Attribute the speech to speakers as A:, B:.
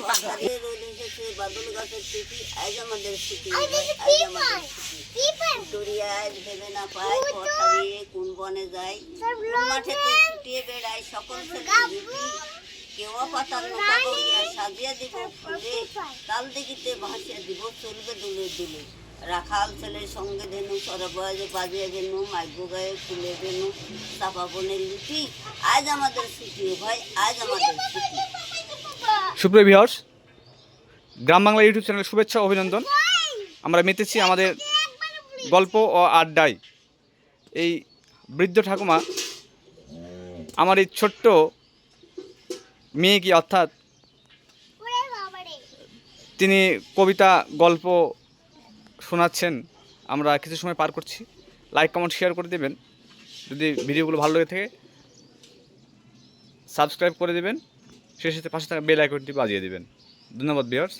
A: রোদ এসেছে বাদল গাছের স্মৃতি আজ স্মৃতি আজ আমাদের স্মৃতি আজ ভেবে না পায় পথ হারিয়ে কোন বনে কোন মাঠেতে ছুটিয়ে বেড়ায় সকল ছেলে কেউ পাতার নৌকা করিয়া সাজিয়া দিব ফুলে দিঘিতে ভাসিয়া দিব চলবে দুলে দুলে রাখাল ছেলের সঙ্গে ধেনু সরবাজে বাজিয়ে গেনু মাইগো গায়ে ফুলে দেনু চাপা বনের লুটি আজ আমাদের স্মৃতি ভাই, আজ আমাদের স্মৃতি
B: সুপ্রিয় ভিউয়ার্স গ্রাম বাংলা ইউটিউব চ্যানেলে শুভেচ্ছা অভিনন্দন। আমরা মেতেছি আমাদের গল্প ও আড্ডায়। এই বৃদ্ধ ঠাকুমা, আমার এই ছোট্ট মেয়েকে অর্থাৎ তিনি কবিতা, গল্প শোনাচ্ছেন। আমরা কিছু সময় পার করছি। লাইক কমেন্ট শেয়ার করে দেবেন। যদি ভিডিওগুলো ভালো লেগে থাকে সাবস্ক্রাইব করে দেবেন। সাথে পাশে থাকা বেল আইকনটি বাজিয়ে দেবেন। ধন্যবাদ বিয়ার্স